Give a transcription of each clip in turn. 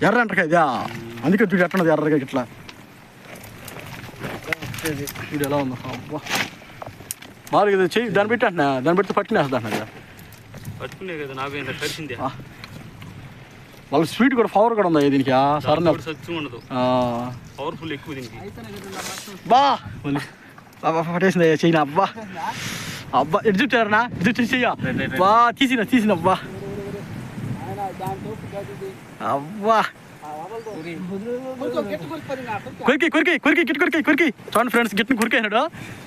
ఎర్ర ఎంటకాయ ఇదా? అందుకే చూడు ఎట్టనది ఎర్రగా ఇట్లా. ఇది ఎలా ఉందో. మామూలుగా ఇది చెయ్యి దాన్ని పెట్టి అంటున్నా దాన్ని పెడితే పట్టినేస్తా అంటున్నా పట్టుకునే కదా కలిసిందే ఆ. వాళ్ళ స్వీట్ కూడా పవర్ కూడా ఉందా దీనికి? సరే పవర్ఫుల్ ఎక్కువ దీనికి. బా! పట్టేసింది చెయ్యి అబ్బా. అబ్బా ఎటు చుట్టారనా ఎటు చెయ్య బా తీసిన తీసిన అబ్బా. అబ్బా కొరికి కొరికి కొరికి గిట్ కొరికి కొరికి. చూడండి ఫ్రెండ్స్ గిట్ని కొరికాడు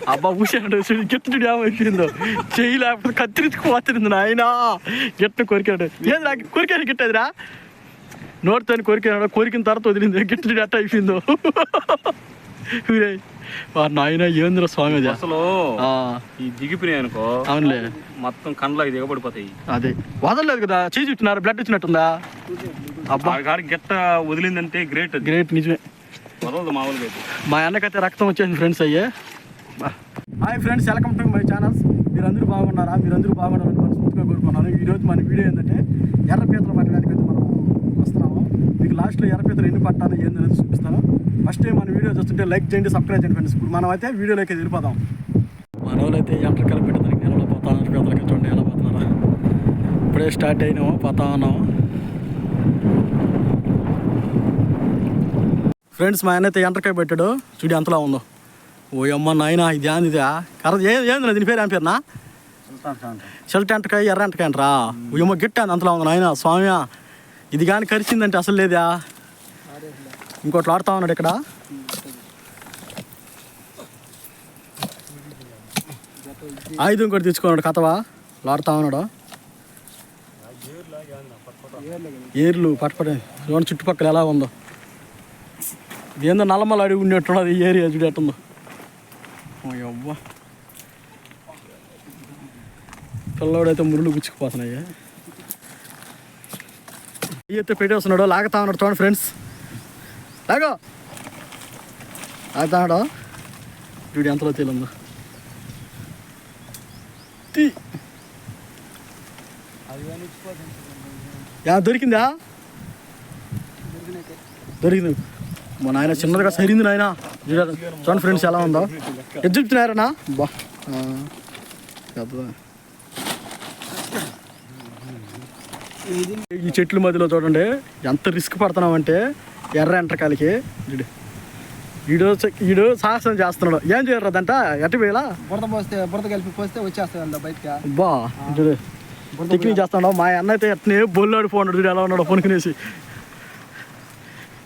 అబ్బా ఊసాడు గిట్టు ఏమైపోయిందో చెయ్యి లేకపోతే కత్తిరించుకుపోతుంది నాయన. గిట్ను కొరికాడు ఏది రా కొరికాడు గిట్టదిరా నోటితో కొరికాడు కొరికిన తర్వాత వదిలింది గిట్టు అట్ట అయిపోయిందో. నాయన ఏంద్ర స్వామి అది? అసలు ఆ, ఈ దిగిపోయినాయి అనుకో అవునులే. మొత్తం కండ్లకి దిగబడిపోతాయి. అదే. వదలలేదు కదా చేయి చుట్టినారు బ్లడ్ వచ్చినట్టుందా కాడికి గట్ట వదిలిందంటే గ్రేట్ గ్రేట్ నిజమే. వదలదు మామూలుగా మా అన్నకైతే రక్తం వచ్చేసింది ఫ్రెండ్స్ అయ్యే. Hi friends welcome to my channels మీరందరూ బాగున్నారా? మీరందరూ బాగున్నారని మనస్ఫూర్తిగా కోరుకున్నాను ఈరోజు మన వీడియో ఏంటంటే ఎర్ర పీతలు పట్టడానికి మనం వస్తున్నాము. మీకు లాస్ట్లో ఎర్ర పీతలు ఎన్ని పట్టాలి ఏందనేది చూపిస్తాను. ఫస్ట్ టైం మన వీడియో చూస్తుంటే లైక్ చేయండి సబ్స్క్రైబ్ చేయండి ఫ్రెండ్స్ ఇప్పుడు మనం అయితే వీడియోలోకి వెళ్ళిపోదాం. మన వాళ్ళైతే ఎంట్రకలు పెట్టడానికి నెలలో పోతా ఎర్ర పీతలకి చూడండి ఎలా పోతున్నారా? ఇప్పుడే స్టార్ట్ అయినాము పోతా ఉన్నాము. ఫ్రెండ్స్ మా ఆయన అయితే ఎంటకాయ పెట్టాడు. చూడు ఎంతలా ఉందో. ఓ అమ్మ నాయన ఇది ఏంది ఇదా? కర్ర ఏది ఏంది దీని పేరు? ఏం పేరునా? చెల్ట ఎంటకాయ ఎర్ర ఎంటకాయ అంటరా? ఓ అమ్మ గిట్ట అంతలా ఉంది నాయన స్వామి ఇది కానీ కరిచిందంటే అసలు లేదా. ఇంకోటి ఆడుతా ఉన్నాడు ఇక్కడ. ఆయుధం కూడా తెచ్చుకున్నాడు కథవా. లాడుతా ఉన్నాడు. ఏర్లు పట్టుపడి. చూడండి చుట్టుపక్కల ఎలా ఉందో? ఏందో నల్లమల అడిగి ఉన్నట్టున్నది ఈ ఏరియా చూడు ఎట్టుందో ఓ అవ్వ పిల్లోడైతే మురులు గుచ్చుకుపోతున్నాయి. అయితే పెట్టేస్తున్నాడు లాగుతా ఉన్నాడు చూడండి ఫ్రెండ్స్. లాగో. లాగుతాడు వీడు ఎంతలో తేలిందో. తీ. యా దొరికిందా? దొరికింది. మా నాయన చిన్నదిగా సరింది నాయన. చూడండి ఫ్రెండ్స్ ఎలా ఉందో. ఎటు చెప్తున్నారనా బా. ఈ చెట్ల మధ్యలో చూడండి ఎంత రిస్క్ పడుతున్నామంటే ఎర్ర ఎంటకాలకి వీడు వీడు వీడు సాహసం చేస్తున్నాడు. ఏం చేయరాదంట ఎట్ట వేయాలా బురద పోస్తే బురద కలిపి పోస్తే వచ్చేస్తుంది అంత బయటకి. బా టెక్నిక్ చేస్తున్నాడు మా అన్న అయితే ఎట్నే బొల్లాడు పోన్నాడు చూడు ఎలా ఉన్నాడు పొనుకునేసి.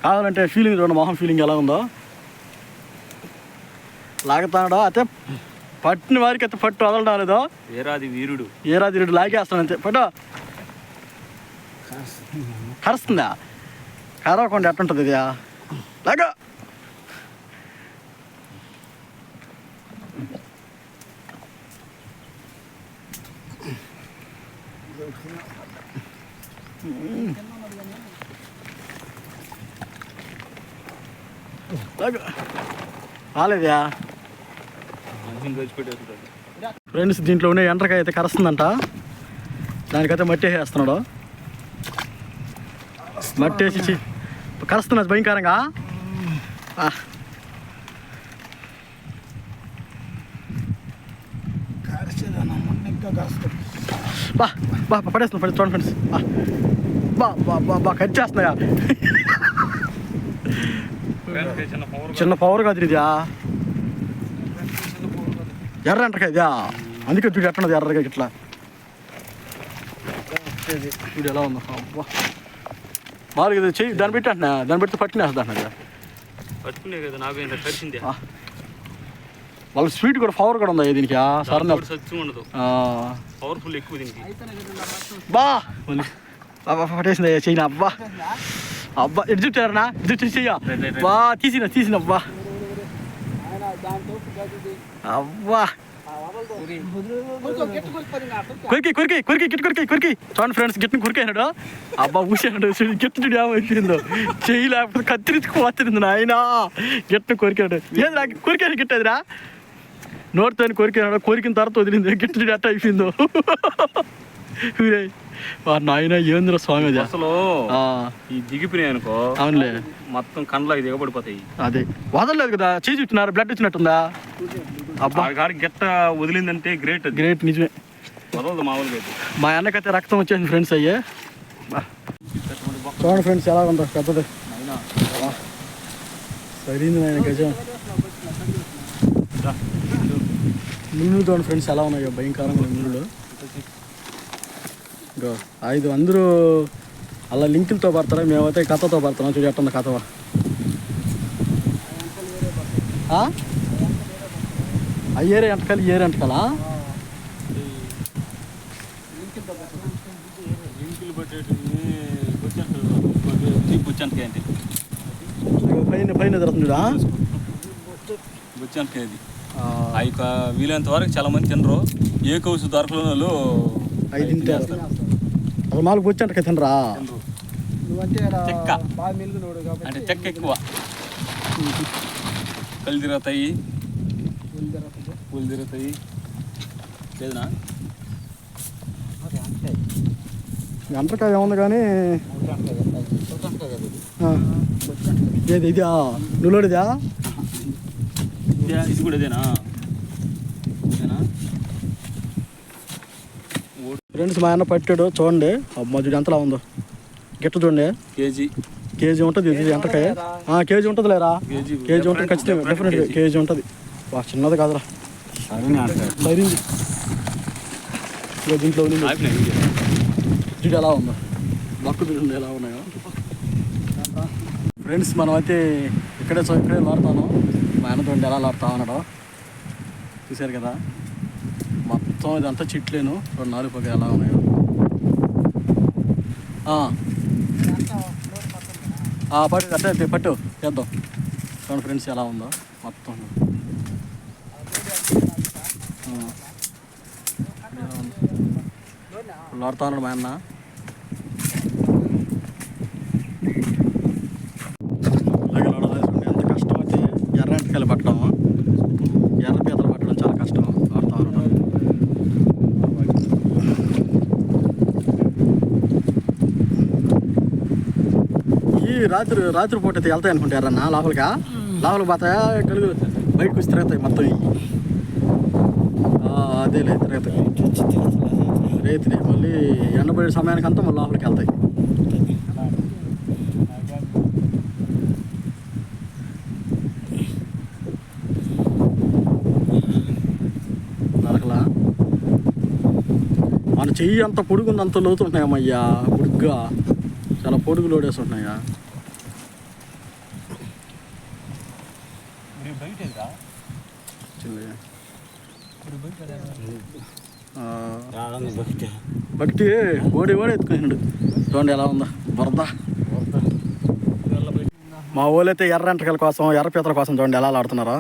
కావాలంటే ఫీలింగ్ చూడండి మొహం ఫీలింగ్ ఎలా ఉందో. లాగుతాడు? అయితే పట్టిన వారికి అయితే పట్టు వదలడం లేదో? ఏరాది వీరుడు. ఏ రాజు రెడ్డి లాగేస్తాడు అంతే. పట్టు. కరుస్తుందా? కరవకుండా ఎట్టుంటుంది ఇది లాగ. రాలేదా ఫ్రెండ్స్ దీంట్లో ఉండే ఎండ్రకాయ అయితే కరుస్తుందంట. దానికైతే మట్టి వేస్తున్నాడు. మట్టి వేసి కరుస్తున్నది భయంకరంగా? ఆ. బా బా, పడేస్తున్నా పడే చూడండి ఫ్రెండ్స్ బా బా బా బా కట్ చేస్తున్నాయా? చిన్న పవర్ చిన్న పవర్ కాదు ఇదా ఎర్ర ఎంటకాయ ఇదా అందుకే చూడు ఎట్టనది ఎర్రగా ఇట్లా. చూడు ఎలా ఉందో. అబ్బా. ఇది చెయ్యి దాన్ని పెట్టి అంటున్నా దాన్ని పెడితే పట్టినేస్తా అంటున్నా పట్టుకునే కదా నాకు. వాళ్ళ స్వీట్ కూడా పవర్ కూడా ఉందా దీనికి? ఆ, సరే ఉండదు. పవర్ఫుల్ ఎక్కువ దీనికి. బా! పట్టేసింది చెయ్యి అబ్బా. అబ్బా ఎటు చుట్టారనా ఎటు చుట్టి చెయ్య. బా తీసిన తీసిన అబ్బా అబ్బా కొరికి కొరికి కొరికి గిట్ కొరికి కొరికి. చూడండి ఫ్రెండ్స్ గిట్ని కొరికాడు అబ్బా ఊసాడు చూడు ఏమైపోయిందో. చెయ్యి లేకపోతే కత్తిరించుకుపోతుంది నాయన. గిట్ని కొరికాడు ఏది రా కొరికాడు గిట్టదిరా నోటితో కొరికాడు కొరికిన తర్వాత వదిలింది. చూడు అట్ట అయిపోయిందో. వారి నాయన ఏంద్ర స్వామి అది. అసలు ఆ, ఈ దిగిపోయినాయి అనుకో. అవునులే. మొత్తం కండ్లకి దిగబడిపోతాయి. అదే. వదలలేదు కదా? చేసి ఇచ్చినారు బ్లడ్ ఇచ్చినట్టుందా అబ్బా. గెట్ట వదిలిందంటే గ్రేట్ అది. గ్రేట్ నిజమే. వదలదు మామూలుగా మా అన్నకైతే రక్తం వచ్చేసింది ఫ్రెండ్స్ అయ్యే. చూడండి ఫ్రెండ్స్ ఎలా ఉందో పెద్దది. సరైంది నాయన గజం. ముళ్ళు చూడండి ఫ్రెండ్స్ ఎలా ఉన్నాయో భయంకరంగా ఉన్నాయి ముళ్ళు ఐదు అందరూ అలా లింకులతో పడతారా? మేమైతే కథతో పడుతున్నాం. చూడు ఎట్టుంది కథ. అయ్యేరే ఎంటకాలు ఏరే ఎంటకాలా లింకులు పట్టేటివి బుచ్చంతకాయ అంటే ఇగో పైన పైన జరుగుతుంది చూడా బుచ్చంతకాయ అది ఆ యొక్క వీలైనంత వరకు చాలా మంది తినరు. ఏ కౌసు దొరకలేని వాళ్ళు ఐదు తింటారు అసలు వచ్చి తినరా తినరు? నువ్వంటే చెక్క. బాగా కాబట్టి అంటే చెక్క ఎక్కువ. కళ్ళు తిరుగుతాయి. పూలు తిరుగుతాయి. లేదనా? గంటకాయ ఏముంది కానీ. ఏది ఇదా? నువ్వులోడిదా? ఇదే- ఇది కూడా ఇదేనా? ఫ్రెండ్స్ మా అన్న పట్టాడు చూడండి. అమ్మ చూడు ఎంతలా ఉందో. గిట్ట చూడండి. కేజీ. కేజీ ఉంటుంది ఇది ఎంటకాయ ఆ, కేజీ ఉంటుంది లేరా? కేజీ కేజీ ఉంటుంది ఖచ్చితంగా డెఫినెట్గా కేజీ. ఉంటుంది. వా చిన్నది కాదురా. మరింది దీంట్లో ఉంది. చూడు ఎలా ఉందో. బక్కు చూడండి ఎలా ఉన్నాయో. ఫ్రెండ్స్ మనం అయితే ఇక్కడే ఇక్కడే లాడుతాను మా ఆయన చూడండి ఎలా లాడుతా ఉన్నాడో. చూశారు కదా? మొత్తం ఇదంతా చెట్లేను. రెండు నాలుగు పక్క ఎలా ఉన్నాయో. పట్టు అట్టే పట్టు చేద్దాం చూడండి ఫ్రెండ్స్ ఎలా ఉందో మొత్తం. ఆ. లాడుతా ఉన్నాడు మా అన్న అలాగే లాడదాల్సింది ఎంత కష్టం అయితే ఎర్ర ఎంటకాయలు పట్టడం ఎర్ర పీతలు పట్టడం చాలా కష్టం ఆడుతా ఉన్నాడు ఈ రాత్రి రాత్రి పూట అయితే వెళ్తాయి అనుకుంటే ఎర్రన్న లోపలికా? లోపలికి పోతాయా కలుగు బయటకు వచ్చి తిరుగుతాయి మొత్తం అదేలే తిరుగుతాయి. రేతిని మళ్ళీ ఎండబడే సమయానికి అంతా మళ్ళీ లోపలికి వెళ్తాయి. నరకలా? మన చెయ్యి అంత పొడుగుంది అంత లోతుంటున్నాయమ్మయ్యా పొడుగ్గా చాలా పొడుగు లోడేసి ఉంటున్నాయా చిన్నగా. ఆ, భక్తి ఓడి ఓడి ఎత్తుకున్నాడు చూడండి ఎలా ఉందా. బురద మా ఊళ్ళైతే ఎర్ర ఎంటకల కోసం ఎర్ర పీతల కోసం చూడండి ఎలా ఆడుతున్నారో.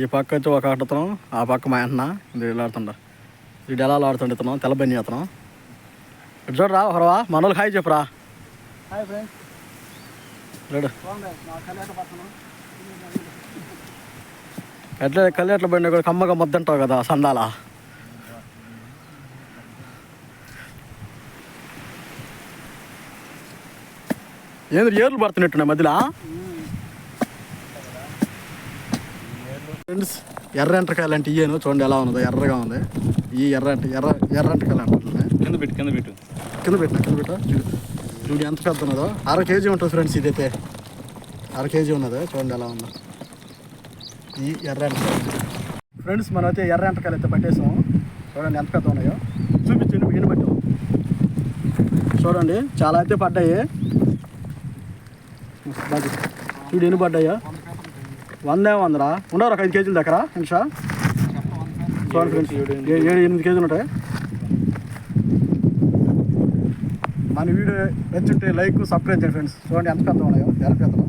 ఈ పక్క వచ్చి ఒక ఆడుతున్నాం ఆ పక్క మా అన్న ఇలా ఆడుతుండ ఇది ఎలా ఆడుతుండే ఇతను తెల్ల బన్ని అతను. ఇటు చూడరా ఒకరవా మనోళ్ళకి హాయ్ చెప్పురా హాయ్ ఫ్రెండ్స్ రెడు బాగుంది మా కళ్యాణ పక్కన ఎట్లా కళ్ళు ఎట్లా బండి కూడా కమ్మగా ముద్దంటావు కదా సందాల. ఏంది ఏర్లు పడుతున్నట్టున్నాయి మధ్యలో? ఫ్రెండ్స్ ఎర్ర ఎంటకాయలు అంటే ఇయ్యాను. చూడండి ఎలా ఉన్నదో ఎర్రగా ఉంది. ఈ ఎర్ర ఎంట ఎర్ర ఎర్ర ఎంటకాయలు అంటున్నాయి. కింద పెట్టు కింద పెట్టు. కింద పెట్టిన కింద పెట్టా. చూడు ఎంత పెద్ద ఉన్నదో అర కేజీ ఉంటుంది ఫ్రెండ్స్ ఇదైతే. అర కేజీ ఉన్నది చూడండి ఎలా ఉందో. ఈ ఎర్ర ఫ్రెండ్స్ మనం అయితే ఎర్ర ఎంటకాయలు అయితే పట్టేసాము చూడండి ఎంత పెద్ద ఉన్నాయో. చూపించు ఎన్ని పట్టావు? చూడండి చాలా అయితే పడ్డాయి. చూడు ఎన్ని పడ్డాయో. వందే వందరా? ఉండవు ఒక ఐదు కేజీల దగ్గర? ఇంకా చూడండి ఫ్రెండ్స్ ఏడు ఎనిమిది కేజీలు ఉంటాయి. మన వీడియో నచ్చుంటే లైక్ సబ్స్క్రైబ్ చేయండి ఫ్రెండ్స్. చూడండి ఎంత పెద్ద ఉన్నాయో. ఎర్ర పెద్దలు